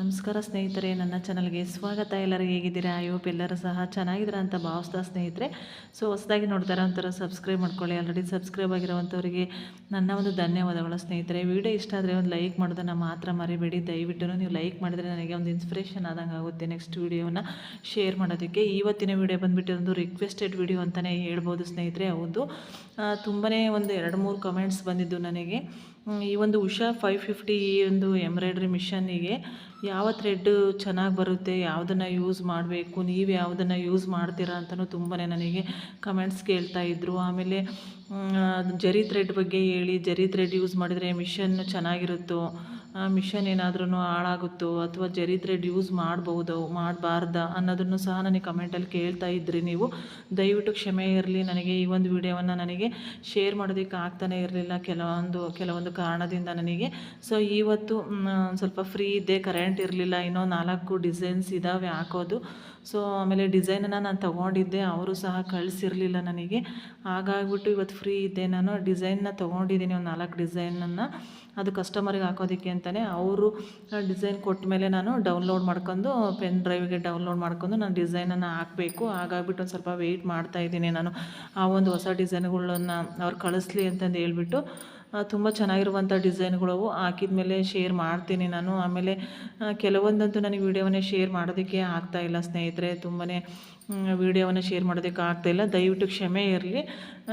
ನಮಸ್ಕಾರ ಸ್ನೇಹಿತರೆ, ನನ್ನ ಚಾನಲ್ಗೆ ಸ್ವಾಗತ. ಎಲ್ಲರೂ ಹೇಗಿದ್ದೀರಾ? ಐವಪ್ ಎಲ್ಲರೂ ಸಹ ಚೆನ್ನಾಗಿದ್ದೀರಾ ಅಂತ ಭಾವಿಸ್ತಾ ಸ್ನೇಹಿತರೆ. ಸೊ ಹೊಸದಾಗಿ ನೋಡ್ತಾರೆ ಒಂಥರ ಸಬ್ಸ್ಕ್ರೈಬ್ ಮಾಡ್ಕೊಳ್ಳಿ. ಆಲ್ರೆಡಿ ಸಬ್ಸ್ಕ್ರೈಬ್ ಆಗಿರೋವಂಥವ್ರಿಗೆ ನನ್ನ ಒಂದು ಧನ್ಯವಾದಗಳು ಸ್ನೇಹಿತರೆ. ವಿಡಿಯೋ ಇಷ್ಟ ಆದರೆ ಒಂದು ಲೈಕ್ ಮಾಡೋದನ್ನು ಮಾತ್ರ ಮರಿಬೇಡಿ. ದಯವಿಟ್ಟು ನೀವು ಲೈಕ್ ಮಾಡಿದರೆ ನನಗೆ ಒಂದು ಇನ್ಸ್ಪಿರೇಷನ್ ಆದಂಗೆ ಆಗುತ್ತೆ ನೆಕ್ಸ್ಟ್ ವೀಡಿಯೋನ ಶೇರ್ ಮಾಡೋದಕ್ಕೆ. ಇವತ್ತಿನ ವಿಡಿಯೋ ಬಂದುಬಿಟ್ಟು ಒಂದು ರಿಕ್ವೆಸ್ಟೆಡ್ ವಿಡಿಯೋ ಅಂತಲೇ ಹೇಳ್ಬೋದು ಸ್ನೇಹಿತರೆ. ಹೌದು. ತುಂಬಾ ಒಂದು ಎರಡು ಮೂರು ಕಮೆಂಟ್ಸ್ ಬಂದಿದ್ದು ನನಗೆ. ಈ ಒಂದು ಉಷಾ ಫೈವ್ ಫಿಫ್ಟಿ ಈ ಒಂದು ಎಂಬ್ರಾಯ್ಡ್ರಿ ಮಿಷನ್ನಿಗೆ ಯಾವ ಥ್ರೆಡ್ ಚೆನ್ನಾಗಿ ಬರುತ್ತೆ, ಯಾವುದನ್ನು ಯೂಸ್ ಮಾಡಬೇಕು, ನೀವು ಯಾವುದನ್ನು ಯೂಸ್ ಮಾಡ್ತೀರಾ ಅಂತಲೂ ತುಂಬಾ ನನಗೆ ಕಮೆಂಟ್ಸ್ ಕೇಳ್ತಾ ಇದ್ದರು ಆಮೇಲೆ ಜರಿ ಥ್ರೆಡ್ ಬಗ್ಗೆ ಹೇಳಿ, ಜರಿ ಥ್ರೆಡ್ ಯೂಸ್ ಮಾಡಿದರೆ ಮಿಷನ್ ಚೆನ್ನಾಗಿರುತ್ತೋ ಮಿಷನ್ ಏನಾದ್ರೂ ಹಾಳಾಗುತ್ತೋ ಅಥವಾ ಜರಿದ್ರೆ ಡ್ಯೂಸ್ ಯೂಸ್ ಮಾಡ್ಬೋದು ಮಾಡಬಾರ್ದಾ ಅನ್ನೋದನ್ನು ಸಹ ನನಗೆ ಕಮೆಂಟಲ್ಲಿ ಕೇಳ್ತಾ ಇದ್ರಿ ನೀವು. ದಯವಿಟ್ಟು ಕ್ಷಮೆ ಇರಲಿ ನನಗೆ, ಈ ಒಂದು ವಿಡಿಯೋವನ್ನು ನನಗೆ ಶೇರ್ ಮಾಡೋದಕ್ಕೆ ಆಗ್ತಾನೆ ಇರಲಿಲ್ಲ ಕೆಲವೊಂದು ಕೆಲವೊಂದು ಕಾರಣದಿಂದ ನನಗೆ. ಸೊ ಇವತ್ತು ಸ್ವಲ್ಪ ಫ್ರೀ ಇದ್ದೆ ಕರೆಂಟ್ ಇರಲಿಲ್ಲ, ಇನ್ನೂ ನಾಲ್ಕು ಡಿಸೈನ್ಸ್ ಇದ್ದಾವೆ ಹಾಕೋದು. ಸೊ ಆಮೇಲೆ ಡಿಸೈನನ್ನು ನಾನು ತೊಗೊಂಡಿದ್ದೆ, ಅವರು ಸಹ ಕಳಿಸಿರಲಿಲ್ಲ ನನಗೆ. ಹಾಗಾಗ್ಬಿಟ್ಟು ಇವತ್ತು ಫ್ರೀ ಇದ್ದೆ ನಾನು. ಡಿಸೈನ್ನ ತೊಗೊಂಡಿದ್ದೀನಿ, ಒಂದು ನಾಲ್ಕು ಡಿಸೈನನ್ನು. ಅದು ಕಸ್ಟಮರಿಗೆ ಹಾಕೋದಕ್ಕೆ ಅಂತಲೇ ಅವರು ಡಿಸೈನ್ ಕೊಟ್ಟ ಮೇಲೆ ನಾನು ಡೌನ್ಲೋಡ್ ಮಾಡ್ಕೊಂಡು ಪೆನ್ ಡ್ರೈವಿಗೆ ಡೌನ್ಲೋಡ್ ಮಾಡ್ಕೊಂಡು ನಾನು ಡಿಸೈನನ್ನು ಹಾಕಬೇಕು. ಹಾಗಾಗ್ಬಿಟ್ಟು ಒಂದು ಸ್ವಲ್ಪ ವೆಯ್ಟ್ ಮಾಡ್ತಾ ಇದ್ದೀನಿ ನಾನು. ಆ, ಒಂದು ಹೊಸ ಡಿಸೈನ್ಗಳನ್ನು ಅವ್ರು ಕಳಿಸ್ಲಿ ಅಂತಂದು ಹೇಳ್ಬಿಟ್ಟು ತುಂಬ ಚೆನ್ನಾಗಿರುವಂಥ ಡಿಸೈನ್ಗಳು ಹಾಕಿದ ಮೇಲೆ ಶೇರ್ ಮಾಡ್ತೀನಿ ನಾನು. ಆಮೇಲೆ ಕೆಲವೊಂದಂತೂ ನನಗೆ ವೀಡಿಯೋವನ್ನೇ ಶೇರ್ ಮಾಡೋದಕ್ಕೆ ಇಲ್ಲ ಸ್ನೇಹಿತರೆ. ತುಂಬಾ ವೀಡಿಯೋವನ್ನು ಶೇರ್ ಮಾಡೋದಕ್ಕೆ ಆಗ್ತಾ ಇಲ್ಲ. ದಯವಿಟ್ಟು ಕ್ಷಮೆ ಇರಲಿ.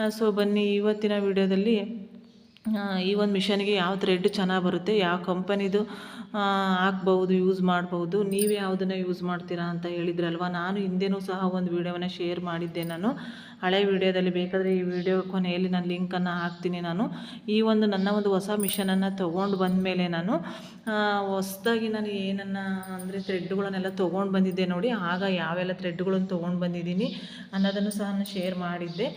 ಸೊ ಬನ್ನಿ, ಇವತ್ತಿನ ವೀಡಿಯೋದಲ್ಲಿ ಈ ಒಂದು ಮಿಷನ್ಗೆ ಯಾವ ಥ್ರೆಡ್ ಚೆನ್ನಾಗಿ ಬರುತ್ತೆ, ಯಾವ ಕಂಪನಿದು ಹಾಕ್ಬೌದು ಯೂಸ್ ಮಾಡ್ಬೋದು ನೀವು ಯಾವುದನ್ನು ಯೂಸ್ ಮಾಡ್ತೀರಾ ಅಂತ ಹೇಳಿದ್ರಲ್ವ? ನಾನು ಹಿಂದೆನೂ ಸಹ ಒಂದು ವೀಡಿಯೋವನ್ನು ಶೇರ್ ಮಾಡಿದ್ದೆ ನಾನು. ಹಳೆ ವೀಡಿಯೋದಲ್ಲಿ ಬೇಕಾದರೆ ಈ ವಿಡಿಯೋ ಕೊನೆಯಲ್ಲಿ ನಾನು ಲಿಂಕನ್ನು ಹಾಕ್ತೀನಿ ನಾನು. ಈ ಒಂದು ನನ್ನ ಒಂದು ಹೊಸ ಮಿಷನನ್ನು ತೊಗೊಂಡು ಬಂದಮೇಲೆ ನಾನು ಹೊಸದಾಗಿ ನಾನು ಏನನ್ನು ಅಂದರೆ ಥ್ರೆಡ್ಗಳನ್ನೆಲ್ಲ ತೊಗೊಂಡು ಬಂದಿದ್ದೆ ನೋಡಿ, ಆಗ ಯಾವೆಲ್ಲ ಥ್ರೆಡ್ಗಳನ್ನು ತೊಗೊಂಡು ಬಂದಿದ್ದೀನಿ ಅನ್ನೋದನ್ನು ಸಹ ನಾನು ಶೇರ್ ಮಾಡಿದ್ದೆ.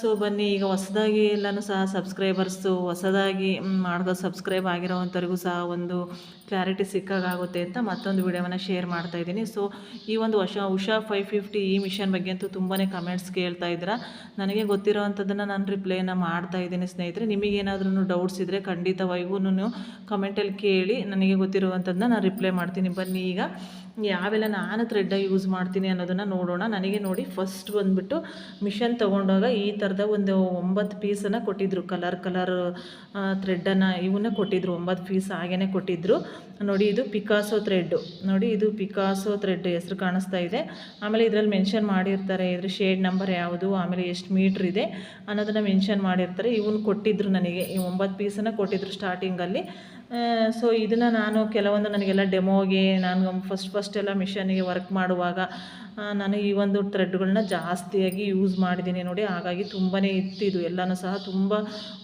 ಸೊ ಬನ್ನಿ, ಈಗ ಹೊಸದಾಗಿ ಎಲ್ಲನೂ ಸಹ ಸಬ್ಸ್ಕ್ರೈಬರ್ಸು ಹೊಸದಾಗಿ ಮಾಡ್ಕೋ ಸಬ್ಸ್ಕ್ರೈಬ್ ಆಗಿರೋವಂಥವ್ರಿಗೂ ಸಹ ಒಂದು ಕ್ಲಾರಿಟಿ ಸಿಕ್ಕಾಗುತ್ತೆ ಅಂತ ಮತ್ತೊಂದು ವಿಡಿಯೋವನ್ನು ಶೇರ್ ಮಾಡ್ತಾ ಇದ್ದೀನಿ. ಸೊ ಈ ಒಂದು ವಶ ಉಷಾ ಫೈವ್ ಫಿಫ್ಟಿ ಈ ಮಿಷನ್ ಬಗ್ಗೆ ಅಂತೂ ತುಂಬಾ ಕಮೆಂಟ್ಸ್ ಕೇಳ್ತಾ ಇದ್ದೀರಾ. ನನಗೆ ಗೊತ್ತಿರೋವಂಥದ್ದನ್ನು ನಾನು ರಿಪ್ಲೈನ ಮಾಡ್ತಾ ಇದ್ದೀನಿ ಸ್ನೇಹಿತರೆ. ನಿಮಗೇನಾದ್ರೂ ಡೌಟ್ಸ್ ಇದ್ದರೆ ಖಂಡಿತವಾಗಿಯೂ ಕಮೆಂಟಲ್ಲಿ ಕೇಳಿ, ನನಗೆ ಗೊತ್ತಿರುವಂಥದ್ದನ್ನ ನಾನು ರಿಪ್ಲೈ ಮಾಡ್ತೀನಿ. ಬನ್ನಿ ಈಗ. ಯಾವೆಲ್ಲ ನಾನು ಥ್ರೆಡ್ಡ ಯೂಸ್ ಮಾಡ್ತೀನಿ ಅನ್ನೋದನ್ನು ನೋಡೋಣ. ನನಗೆ ನೋಡಿ ಫಸ್ಟ್ ಬಂದುಬಿಟ್ಟು ಮಿಷನ್ ತೊಗೊಂಡಾಗ ಈ ಥರದ ಒಂದು ಒಂಬತ್ತು ಪೀಸನ್ನು ಕೊಟ್ಟಿದ್ದರು ಕಲರ್ ಕಲರ್ ಥ್ರೆಡ್ಡನ್ನು ಇವನ್ನ ಕೊಟ್ಟಿದ್ದರು ಒಂಬತ್ತು ಪೀಸ್ ಹಾಗೇ ಕೊಟ್ಟಿದ್ದರು ನೋಡಿ ಇದು ಪಿಕಾಸೋ ಥ್ರೆಡ್ಡು ನೋಡಿ ಇದು ಪಿಕಾಸೋ ಥ್ರೆಡ್ ಹೆಸರು ಕಾಣಿಸ್ತಾ ಇದೆ. ಆಮೇಲೆ ಇದರಲ್ಲಿ ಮೆನ್ಷನ್ ಮಾಡಿರ್ತಾರೆ ಇದ್ರ ಶೇಡ್ ನಂಬರ್ ಯಾವುದು, ಆಮೇಲೆ ಎಷ್ಟು ಮೀಟ್ರ್ ಇದೆ ಅನ್ನೋದನ್ನು ಮೆನ್ಷನ್ ಮಾಡಿರ್ತಾರೆ. ಇವನ್ನ ಕೊಟ್ಟಿದ್ದರು ನನಗೆ. ಈ ಒಂಬತ್ತು ಪೀಸನ್ನು ಕೊಟ್ಟಿದ್ದರು ಸ್ಟಾರ್ಟಿಂಗಲ್ಲಿ ಸೊ ಇದನ್ನು ನಾನು ಕೆಲವೊಂದು ನನಗೆಲ್ಲ ಡೆಮೋಗೆ ನಾನು ಫಸ್ಟ್ ಫಸ್ಟ್ ಎಲ್ಲ ಮಿಷನಿಗೆ ವರ್ಕ್ ಮಾಡುವಾಗ ನಾನು ಈ ಒಂದು ಥ್ರೆಡ್ಗಳನ್ನ ಜಾಸ್ತಿಯಾಗಿ ಯೂಸ್ ಮಾಡಿದ್ದೀನಿ ನೋಡಿ. ಹಾಗಾಗಿ ತುಂಬಾ ಇತ್ತಿದು. ಎಲ್ಲನೂ ಸಹ ತುಂಬ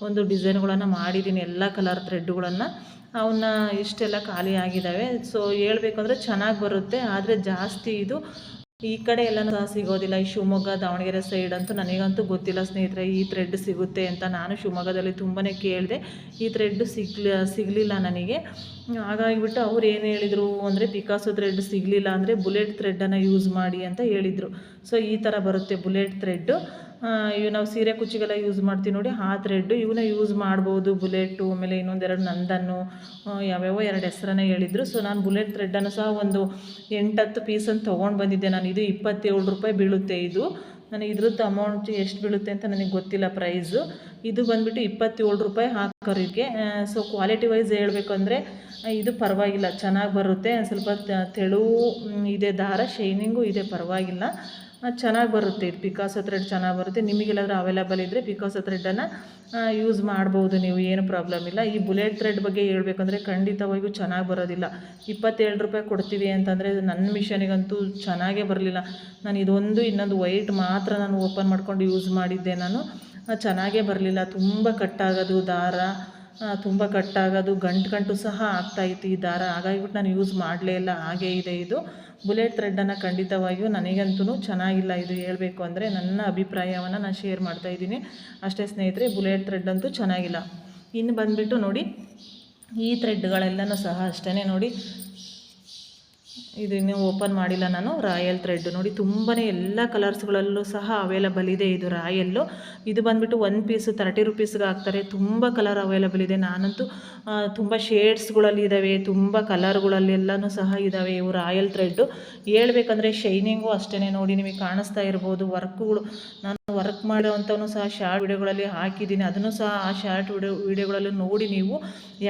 ಒಂದು ಡಿಸೈನ್ಗಳನ್ನು ಮಾಡಿದ್ದೀನಿ, ಎಲ್ಲ ಕಲರ್ ಥ್ರೆಡ್ಗಳನ್ನು ಅವನ್ನ ಇಷ್ಟೆಲ್ಲ ಖಾಲಿ ಆಗಿದ್ದಾವೆ ಸೊ ಹೇಳ್ಬೇಕಂದ್ರೆ ಚೆನ್ನಾಗಿ ಬರುತ್ತೆ, ಆದರೆ ಜಾಸ್ತಿ ಇದು ಈ ಕಡೆ ಎಲ್ಲ ಸಿಗೋದಿಲ್ಲ. ಈ ಶಿವಮೊಗ್ಗ, ದಾವಣಗೆರೆ ಸೈಡ್ ಅಂತೂ ನನಗಂತೂ ಗೊತ್ತಿಲ್ಲ ಸ್ನೇಹಿತರೆ, ಈ ಥ್ರೆಡ್ ಸಿಗುತ್ತೆ ಅಂತ ನಾನು ಶಿವಮೊಗ್ಗದಲ್ಲಿ ತುಂಬಾ ಕೇಳಿದೆ. ಈ ಥ್ರೆಡ್ ಸಿಗ್ಲಿ, ಸಿಗಲಿಲ್ಲ ನನಗೆ. ಹಾಗಾಗಿಬಿಟ್ಟು ಅವ್ರು ಏನು ಹೇಳಿದರು ಅಂದರೆ ಪಿಕಾಸು ಥ್ರೆಡ್ ಸಿಗಲಿಲ್ಲ ಅಂದರೆ ಬುಲೆಟ್ ಥ್ರೆಡ್ಡನ್ನು ಯೂಸ್ ಮಾಡಿ ಅಂತ ಹೇಳಿದರು. ಸೊ ಈ ಥರ ಬರುತ್ತೆ ಬುಲೆಟ್ ಥ್ರೆಡ್ಡು ಇವು ನಾವು ಸೀರೆ ಕುಚ್ಚಿಗೆಲ್ಲ ಯೂಸ್ ಮಾಡ್ತೀವಿ ನೋಡಿ, ಆ ಥ್ರೆಡ್ಡು ಇವನ್ನ ಯೂಸ್ ಮಾಡ್ಬೋದು. ಬುಲೆಟು ಆಮೇಲೆ ಇನ್ನೊಂದೆರಡು ನಂದನ್ನು ಯಾವ್ಯಾವೋ ಎರಡು ಹೆಸರನ್ನ ಹೇಳಿದರು. ಸೊ ನಾನು ಬುಲೆಟ್ ಥ್ರೆಡ್ಡನ್ನು ಸಹ ಒಂದು ಎಂಟತ್ತು ಪೀಸನ್ನು ತೊಗೊಂಡು ಬಂದಿದ್ದೆ. ನಾನು ಇದು ಇಪ್ಪತ್ತೇಳು ರೂಪಾಯಿ ಬೀಳುತ್ತೆ ಇದು. ನನಗೆ ಇದ್ರದ್ದು ಅಮೌಂಟ್ ಎಷ್ಟು ಬೀಳುತ್ತೆ ಅಂತ ನನಗೆ ಗೊತ್ತಿಲ್ಲ ಪ್ರೈಸು ಇದು ಬಂದುಬಿಟ್ಟು ಇಪ್ಪತ್ತೇಳು ರೂಪಾಯಿ ಹಾಕೋರಿಗೆ. ಸೊ ಕ್ವಾಲಿಟಿ ವೈಸ್ ಹೇಳಬೇಕಂದ್ರೆ ಇದು ಪರವಾಗಿಲ್ಲ. ಚೆನ್ನಾಗಿ ಬರುತ್ತೆ. ಸ್ವಲ್ಪ ತೆಳು ಇದೆ, ದಾರ, ಶೈನಿಂಗು ಇದೆ, ಪರವಾಗಿಲ್ಲ. ಚೆನ್ನಾಗಿ ಬರುತ್ತೆ ಇದು. ಪಿಕಾಸೋ ಥ್ರೆಡ್ ಚೆನ್ನಾಗಿ ಬರುತ್ತೆ. ನಿಮಗೆಲ್ಲಾದರೂ ಅವೈಲೇಬಲ್ ಇದ್ದರೆ ಪಿಕಾಸೋ ಥ್ರೆಡ್ಡನ್ನು ಯೂಸ್ ಮಾಡ್ಬೋದು ನೀವು, ಏನು ಪ್ರಾಬ್ಲಮ್ ಇಲ್ಲ. ಈ ಬುಲೆಟ್ ಥ್ರೆಡ್ ಬಗ್ಗೆ ಹೇಳ್ಬೇಕಂದ್ರೆ ಖಂಡಿತವಾಗಿಯೂ ಚೆನ್ನಾಗಿ ಬರೋದಿಲ್ಲ. ಇಪ್ಪತ್ತೇಳು ರೂಪಾಯಿ ಕೊಡ್ತೀವಿ ಅಂತಂದರೆ ನನ್ನ ಮಿಷನಿಗಂತೂ ಚೆನ್ನಾಗೇ ಬರಲಿಲ್ಲ. ನಾನು ಇದೊಂದು, ಇನ್ನೊಂದು ವೈಟ್ ಮಾತ್ರ ನಾನು ಓಪನ್ ಮಾಡ್ಕೊಂಡು ಯೂಸ್ ಮಾಡಿದ್ದೆ ನಾನು. ಚೆನ್ನಾಗೇ ಬರಲಿಲ್ಲ. ತುಂಬ ಕಟ್ಟಾಗೋದು ದಾರ ತುಂಬ ಕಟ್ಟಾಗೋದು, ಗಂಟು ಗಂಟು ಸಹ ಆಗ್ತಾಯಿತ್ತು ಈ ದಾರ. ಹಾಗಾಗಿಬಿಟ್ಟು ನಾನು ಯೂಸ್ ಮಾಡಲೇ ಇಲ್ಲ, ಹಾಗೇ ಇದೆ ಇದು. ಬುಲೆಟ್ ಥ್ರೆಡ್ಡನ್ನು ಖಂಡಿತವಾಗಿಯೂ ನನಗಂತೂ ಚೆನ್ನಾಗಿಲ್ಲ ಇದು ಹೇಳಬೇಕು ಅಂದರೆ ನನ್ನ ಅಭಿಪ್ರಾಯವನ್ನು ನಾನು ಶೇರ್ ಮಾಡ್ತಾ ಇದ್ದೀನಿ. ಅಷ್ಟೇ ಸ್ನೇಹಿತರೆ ಬುಲೆಟ್ ಥ್ರೆಡ್ ಅಂತೂ ಚೆನ್ನಾಗಿಲ್ಲ. ಇನ್ನು ಬಂದುಬಿಟ್ಟು ನೋಡಿ, ಈ ಥ್ರೆಡ್ಗಳೆಲ್ಲನೂ ಸಹ ಅಷ್ಟೇ ನೋಡಿ. ಇದು ಇನ್ನೂ ಓಪನ್ ಮಾಡಿಲ್ಲ ನಾನು ರಾಯಲ್ ಥ್ರೆಡ್ ನೋಡಿ ತುಂಬಾ ಎಲ್ಲ ಕಲರ್ಸ್ಗಳಲ್ಲೂ ಸಹ ಅವೈಲಬಲ್ ಇದೆ ಇದು ರಾಯಲ್ಲು ಇದು ಬಂದುಬಿಟ್ಟು ಒನ್ ಪೀಸು ತರ್ಟಿ ರುಪೀಸ್ಗೆ ಹಾಕ್ತಾರೆ. ತುಂಬ ಕಲರ್ ಅವೈಲಬಲ್ ಇದೆ. ನಾನಂತೂ ತುಂಬ ಶೇಡ್ಸ್ಗಳಲ್ಲಿ ಇದ್ದಾವೆ ತುಂಬ ಕಲರ್ಗಳಲ್ಲಿ ಎಲ್ಲನೂ ಸಹ ಇದ್ದಾವೆ ಇವು ರಾಯಲ್ ಥ್ರೆಡ್ಡು ಹೇಳ್ಬೇಕಂದ್ರೆ ಶೈನಿಂಗು ಅಷ್ಟೇ ನೋಡಿ ನಿಮಗೆ ಕಾಣಿಸ್ತಾ ಇರ್ಬೋದು. ವರ್ಕ್ಗಳು ನಾನು ವರ್ಕ್ ಮಾಡೋವಂಥವೂ ಸಹ ಶಾರ್ಟ್ ವಿಡಿಯೋಗಳಲ್ಲಿ ಹಾಕಿದ್ದೀನಿ. ಅದನ್ನು ಸಹ ಆ ಶಾರ್ಟ್ ವಿಡಿಯೋ ವಿಡಿಯೋಗಳಲ್ಲಿ ನೋಡಿ ನೀವು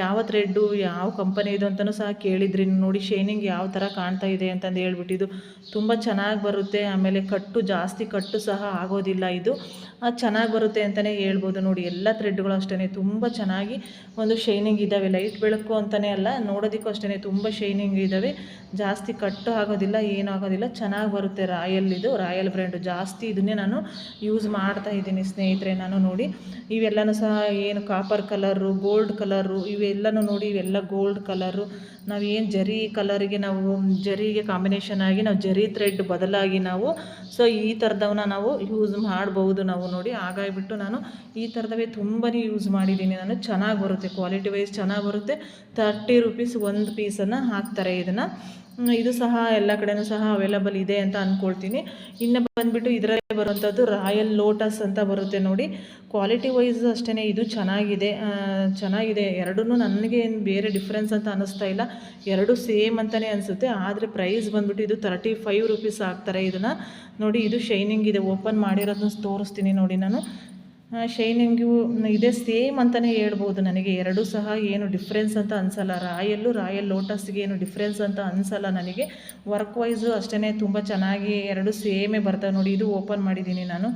ಯಾವ ಥ್ರೆಡ್ಡು ಯಾವ ಕಂಪನಿ ಇದು ಅಂತಲೂ ಸಹ ಕೇಳಿದ್ರಿ. ನೋಡಿ ಶೈನಿಂಗ್ ಯಾವ ಥರ ಕಾಣ್ತಾ ಇದೆ ಅಂತಂದು ಹೇಳ್ಬಿಟ್ಟಿದ್ದು ತುಂಬ ಚೆನ್ನಾಗಿ ಬರುತ್ತೆ. ಆಮೇಲೆ ಕಟ್ಟು ಜಾಸ್ತಿ ಕಟ್ಟು ಸಹ ಆಗೋದಿಲ್ಲ ಇದು. ಚೆನ್ನಾಗಿ ಬರುತ್ತೆ ಅಂತಲೇ ಹೇಳ್ಬೋದು ನೋಡಿ, ಎಲ್ಲ ಥ್ರೆಡ್ಗಳು ಅಷ್ಟೇ ತುಂಬ ಚೆನ್ನಾಗಿ ಒಂದು ಶೈನಿಂಗ್ ಇದ್ದಾವೆ ಲೈಟ್ ಬೆಳಕು ಅಂತಲೇ ಅಲ್ಲ, ನೋಡೋದಕ್ಕೂ ಅಷ್ಟೇ ತುಂಬ ಶೈನಿಂಗ್ ಇದ್ದಾವೆ ಜಾಸ್ತಿ ಕಟ್ಟು ಆಗೋದಿಲ್ಲ, ಏನೂ ಆಗೋದಿಲ್ಲ, ಚೆನ್ನಾಗಿ ಬರುತ್ತೆ ರಾಯಲ್ ಇದು ರಾಯಲ್ ಬ್ರ್ಯಾಂಡು ಜಾಸ್ತಿ ಇದನ್ನೇ ನಾನು ಯೂಸ್ ಮಾಡ್ತಾ ಇದ್ದೀನಿ ಸ್ನೇಹಿತರೆ ನಾನು ನೋಡಿ. ಇವೆಲ್ಲನೂ ಸಹ ಏನು ಕಾಪರ್ ಕಲರು ಗೋಲ್ಡ್ ಕಲರು ಇವೆಲ್ಲನೂ ನೋಡಿ, ಇವೆಲ್ಲ ಗೋಲ್ಡ್ ಕಲರು ಏನು ಜರಿ ಕಲರಿಗೆ ನಾವು, ಜರಿಗೆ ಕಾಂಬಿನೇಷನ್ ಆಗಿ ನಾವು ಜರಿ ಥ್ರೆಡ್ ಬದಲಾಗಿ ನಾವು ಸೊ ಈ ಥರದವನ್ನ ನಾವು ಯೂಸ್ ಮಾಡ್ಬೋದು ನಾವು ನೋಡಿ. ಹಾಗಾಗಿಬಿಟ್ಟು ನಾನು ಈ ಥರದವೇ ತುಂಬಾ ಯೂಸ್ ಮಾಡಿದ್ದೀನಿ ನಾನು. ಚೆನ್ನಾಗಿ ಬರುತ್ತೆ ಕ್ವಾಲಿಟಿ ವೈಸ್ ಚೆನ್ನಾಗಿ ಬರುತ್ತೆ. ತರ್ಟಿ ರುಪೀಸ್ ಒಂದು ಪೀಸನ್ನು ಹಾಕ್ತಾರೆ ಇದನ್ನು. ಇದು ಸಹ ಎಲ್ಲ ಕಡೆನೂ ಸಹ ಅವೈಲಬಲ್ ಇದೆ ಅಂತ ಅಂದ್ಕೊಳ್ತೀನಿ ಇನ್ನು ಬಂದುಬಿಟ್ಟು ಇದರಲ್ಲೇ ಬರುವಂಥದ್ದು ರಾಯಲ್ ಲೋಟಸ್ ಅಂತ ಬರುತ್ತೆ ನೋಡಿ. ಕ್ವಾಲಿಟಿ ವೈಸ್ ಅಷ್ಟೇ ಇದು ಚೆನ್ನಾಗಿದೆ. ಚೆನ್ನಾಗಿದೆ. ಎರಡೂ ನನಗೆ ಏನು ಬೇರೆ ಡಿಫ್ರೆನ್ಸ್ ಅಂತ ಅನ್ನಿಸ್ತಾ ಇಲ್ಲ. ಎರಡು ಸೇಮ್ ಅಂತಲೇ ಅನಿಸುತ್ತೆ. ಆದರೆ ಪ್ರೈಸ್ ಬಂದುಬಿಟ್ಟು ಇದು ತರ್ಟಿ ಫೈವ್ ರುಪೀಸ್ ಆಗ್ತಾರೆ ಇದನ್ನು. ನೋಡಿ, ಇದು ಶೈನಿಂಗ್ ಇದೆ. ಓಪನ್ ಮಾಡಿರೋದನ್ನ ತೋರಿಸ್ತೀನಿ ನೋಡಿ ನಾನು. ಶೈನಿಂಗು ಇದೇ ಸೇಮ್ ಅಂತಲೇ ಹೇಳ್ಬೋದು ನನಗೆ. ಎರಡೂ ಸಹ ಏನು ಡಿಫ್ರೆನ್ಸ್ ಅಂತ ಅನಿಸಲ್ಲ. ರಾಯಲ್ಲು ರಾಯಲ್ ಲೋಟಸ್ಗೆ ಏನು ಡಿಫ್ರೆನ್ಸ್ ಅಂತ ಅನಿಸಲ್ಲ ನನಗೆ. ವರ್ಕ್ ವೈಸು ಅಷ್ಟೇ ತುಂಬ ಚೆನ್ನಾಗಿ ಎರಡು ಸೇಮೇ ಬರ್ತವೆ ನೋಡಿ. ಇದು ಓಪನ್ ಮಾಡಿದ್ದೀನಿ ನಾನು.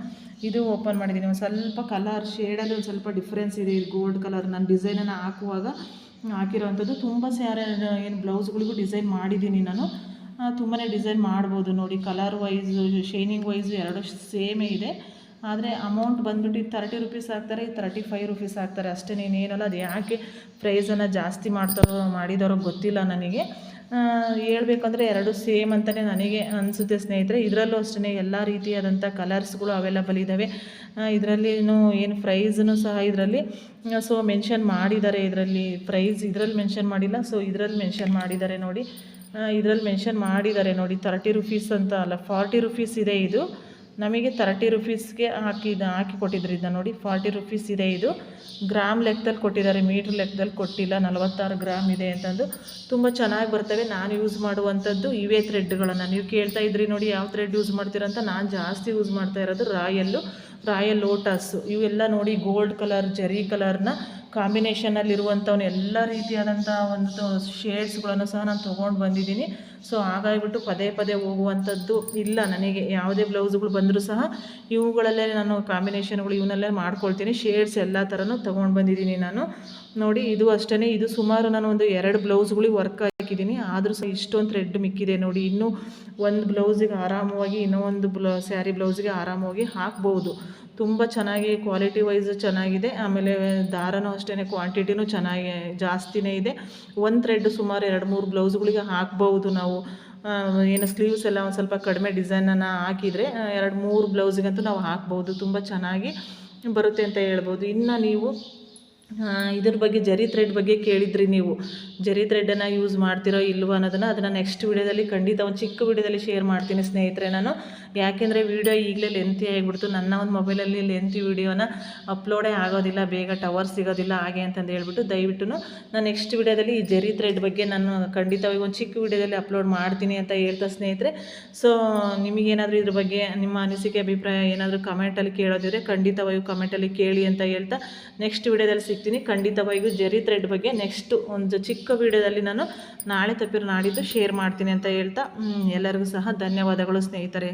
ಇದು ಓಪನ್ ಮಾಡಿದ್ದೀನಿ. ಒಂದು ಸ್ವಲ್ಪ ಕಲರ್ ಶೇಡಲ್ಲಿ ಒಂದು ಸ್ವಲ್ಪ ಡಿಫ್ರೆನ್ಸ್ ಇದೆ. ಇದು ಗೋಲ್ಡ್ ಕಲರ್ ನಾನು ಡಿಸೈನನ್ನು ಹಾಕುವಾಗ ಹಾಕಿರೋವಂಥದ್ದು. ತುಂಬ ಸ್ಯಾರೆ ಏನು ಬ್ಲೌಸ್ಗಳಿಗೂ ಡಿಸೈನ್ ಮಾಡಿದ್ದೀನಿ ನಾನು. ತುಂಬಾ ಡಿಸೈನ್ ಮಾಡ್ಬೋದು ನೋಡಿ. ಕಲರ್ ವೈಸು ಶೈನಿಂಗ್ ವೈಸು ಎರಡು ಸೇಮೇ ಇದೆ. ಆದರೆ ಅಮೌಂಟ್ ಬಂದ್ಬಿಟ್ಟು ಇದು ತರ್ಟಿ ರುಪೀಸ್ ಹಾಕ್ತಾರೆ ಇದು ತರ್ಟಿ ಫೈವ್ ರುಪೀಸ್ ಹಾಕ್ತಾರೆ. ಅಷ್ಟೇ ಏನಲ್ಲ, ಅದು ಯಾಕೆ ಪ್ರೈಸನ್ನು ಜಾಸ್ತಿ ಮಾಡ್ತಾರೋ, ಮಾಡಿದಾರೋ ಗೊತ್ತಿಲ್ಲ ನನಗೆ. ಹೇಳ್ಬೇಕಂದ್ರೆ ಎರಡು ಸೇಮ್ ಅಂತಲೇ ನನಗೆ ಅನಿಸುತ್ತೆ ಸ್ನೇಹಿತರೆ. ಇದರಲ್ಲೂ ಅಷ್ಟೇ ಎಲ್ಲ ರೀತಿಯಾದಂಥ ಕಲರ್ಸ್ಗಳು ಅವೈಲಬಲ್ ಇದ್ದಾವೆ ಇದರಲ್ಲಿನೂ ಏನು ಪ್ರೈಸ್ನೂ ಸಹ ಇದರಲ್ಲಿ ಸೊ ಮೆನ್ಷನ್ ಮಾಡಿದ್ದಾರೆ ಇದರಲ್ಲಿ. ಪ್ರೈಸ್ ಇದರಲ್ಲಿ ಮೆನ್ಷನ್ ಮಾಡಿಲ್ಲ ಸೊ ಇದರಲ್ಲಿ ಮೆನ್ಷನ್ ಮಾಡಿದ್ದಾರೆ ನೋಡಿ. ಇದರಲ್ಲಿ ಮೆನ್ಷನ್ ಮಾಡಿದ್ದಾರೆ ನೋಡಿ. ತರ್ಟಿ ರುಪೀಸ್ ಅಂತ ಅಲ್ಲ ಫಾರ್ಟಿ ರುಪೀಸ್ ಇದೆ ಇದು. ನಮಗೆ ತರ್ಟಿ ರುಪೀಸ್ಗೆ ಹಾಕಿದ ಹಾಕಿ ಕೊಟ್ಟಿದ್ರು ಇದನ್ನ ನೋಡಿ ಫಾರ್ಟಿ ರುಪೀಸ್ ಇದೆ ಇದು. ಗ್ರಾಮ್ ಲೆಕ್ಕದಲ್ಲಿ ಕೊಟ್ಟಿದ್ದಾರೆ ಮೀಟ್ರ್ ಲೆಕ್ಕದಲ್ಲಿ ಕೊಟ್ಟಿಲ್ಲ, ನಲವತ್ತಾರು ಗ್ರಾಮ್ ಇದೆ ಅಂತಂದು. ತುಂಬ ಚೆನ್ನಾಗಿ ಬರ್ತವೆ, ನಾನು ಯೂಸ್ ಮಾಡುವಂಥದ್ದು ಇವೇ ಥ್ರೆಡ್ಗಳನ್ನು ನೀವು ಕೇಳ್ತಾ ಇದ್ರಿ ನೋಡಿ ಯಾವ ಥ್ರೆಡ್ ಯೂಸ್ ಮಾಡ್ತೀರಂತ ನಾನು ಜಾಸ್ತಿ ಯೂಸ್ ಮಾಡ್ತಾ ಇರೋದು ರಾಯಲ್ಲು, ರಾಯಲ್ ಲೋಟಸ್ಸು ಇವೆಲ್ಲ ನೋಡಿ ಗೋಲ್ಡ್ ಕಲರ್ ಜರಿ ಕಲರ್ನ ಕಾಂಬಿನೇಷನಲ್ಲಿರುವಂಥವನ್ನ ಎಲ್ಲ ರೀತಿಯಾದಂಥ ಒಂದು ಶೇಡ್ಸ್ಗಳನ್ನು ಸಹ ನಾನು ತೊಗೊಂಡು ಬಂದಿದ್ದೀನಿ. ಸೊ ಹಾಗಾಗಿಬಿಟ್ಟು ಪದೇ ಪದೇ ಹೋಗುವಂಥದ್ದು ಇಲ್ಲ. ನನಗೆ ಯಾವುದೇ ಬ್ಲೌಸ್ಗಳು ಬಂದರೂ ಸಹ ಇವುಗಳಲ್ಲೇ ನಾನು ಕಾಂಬಿನೇಷನ್ಗಳು ಇವನ್ನಲ್ಲೇ ಮಾಡ್ಕೊಳ್ತೀನಿ. ಶೇಡ್ಸ್ ಎಲ್ಲ ಥರನೂ ತೊಗೊಂಡು ಬಂದಿದ್ದೀನಿ ನಾನು. ನೋಡಿ, ಇದು ಅಷ್ಟೇ ಇದು ಸುಮಾರು ನಾನು ಒಂದು ಎರಡು ಬ್ಲೌಸ್ಗಳಿಗೆ ವರ್ಕ್ ಹಾಕಿದ್ದೀನಿ. ಆದರೂ ಸಹ ಇಷ್ಟೊಂದು ಥ್ರೆಡ್ ಮಿಕ್ಕಿದೆ. ನೋಡಿ, ಇನ್ನೂ ಒಂದು ಬ್ಲೌಸಿಗೆ ಆರಾಮವಾಗಿ ಇನ್ನೂ ಒಂದು ಬ್ಲೌ ಸ್ಯಾರಿ ಬ್ಲೌಸಿಗೆ ಆರಾಮವಾಗಿ ಹಾಕ್ಬೋದು. ತುಂಬ ಚೆನ್ನಾಗಿ ಕ್ವಾಲಿಟಿ ವೈಸ್ ಚೆನ್ನಾಗಿದೆ. ಆಮೇಲೆ ದಾರನೂ ಅಷ್ಟೇ ಕ್ವಾಂಟಿಟಿನೂ ಚೆನ್ನಾಗಿ, ಜಾಸ್ತಿನೇ ಇದೆ. ಒಂದು ಥ್ರೆಡ್ ಸುಮಾರು ಎರಡು ಮೂರು ಬ್ಲೌಸ್ಗಳಿಗೆ ಹಾಕ್ಬೋದು ನಾವು. ಏನು ಸ್ಲೀವ್ಸ್ ಎಲ್ಲ ಒಂದು ಸ್ವಲ್ಪ ಕಡಿಮೆ ಡಿಸೈನನ್ನು ಹಾಕಿದರೆ ಎರಡು ಮೂರು ಬ್ಲೌಸಿಗಂತೂ ನಾವು ಹಾಕ್ಬೋದು ತುಂಬ ಚೆನ್ನಾಗಿ ಬರುತ್ತೆ ಅಂತ ಹೇಳ್ಬೋದು. ಇನ್ನು ನೀವು ಇದ್ರ ಬಗ್ಗೆ ಜರಿ ಥ್ರೆಡ್ ಬಗ್ಗೆ ಕೇಳಿದ್ರಿ ನೀವು. ಜರಿ ಥ್ರೆಡನ್ನು ಯೂಸ್ ಮಾಡ್ತಿರೋ ಇಲ್ವೋ ಅನ್ನೋದನ್ನು ಅದನ್ನು ನೆಕ್ಸ್ಟ್ ವಿಡಿಯೋದಲ್ಲಿ ಖಂಡಿತ ಒಂದು ಚಿಕ್ಕ ವಿಡಿಯೋದಲ್ಲಿ ಶೇರ್ ಮಾಡ್ತೀನಿ ಸ್ನೇಹಿತರೆ ನಾನು. ಯಾಕೆಂದರೆ ವೀಡಿಯೋ ಈಗಲೇ ಲೆಂತಿ ಆಗಿಬಿಡ್ತು. ನನ್ನ ಒಂದು ಮೊಬೈಲಲ್ಲಿ ಲೆಂತಿ ವೀಡಿಯೋನ ಅಪ್ಲೋಡೇ ಆಗೋದಿಲ್ಲ. ಬೇಗ ಟವರ್ ಸಿಗೋದಿಲ್ಲ. ಹಾಗೆ ಅಂತಂದು ಹೇಳ್ಬಿಟ್ಟು ದಯವಿಟ್ಟು ನಾನು ನೆಕ್ಸ್ಟ್ ವೀಡಿಯೋದಲ್ಲಿ ಈ ಜರಿ ಥ್ರೆಡ್ ಬಗ್ಗೆ ನಾನು ಖಂಡಿತವಾಗಿ ಒಂದು ಚಿಕ್ಕ ವೀಡಿಯೋದಲ್ಲಿ ಅಪ್ಲೋಡ್ ಮಾಡ್ತೀನಿ ಅಂತ ಹೇಳ್ತಾ ಸ್ನೇಹಿತರೆ. ಸೊ ನಿಮಗೇನಾದರೂ ಇದ್ರ ಬಗ್ಗೆ ನಿಮ್ಮ ಅನಿಸಿಕೆ, ಅಭಿಪ್ರಾಯ ಏನಾದರೂ ಕಮೆಂಟಲ್ಲಿ ಕೇಳೋದಿದ್ರೆ ಖಂಡಿತವಾಗಿಯೂ ಕಮೆಂಟಲ್ಲಿ ಕೇಳಿ ಅಂತ ಹೇಳ್ತಾ ನೆಕ್ಸ್ಟ್ ವೀಡಿಯೋದಲ್ಲಿ ಸಿಗ್ತೀನಿ. ಖಂಡಿತವಾಗಿಯೂ ಜರಿ ಥ್ರೆಡ್ ಬಗ್ಗೆ ನೆಕ್ಸ್ಟ್ ಒಂದು ಚಿಕ್ಕ ವೀಡಿಯೋದಲ್ಲಿ ನಾನು ನಾಳೆ ತಪ್ಪಿರೋ ನಾಡಿದ್ದು ಶೇರ್ ಮಾಡ್ತೀನಿ ಅಂತ ಹೇಳ್ತಾ ಎಲ್ಲರಿಗೂ ಸಹ ಧನ್ಯವಾದಗಳು ಸ್ನೇಹಿತರೆ.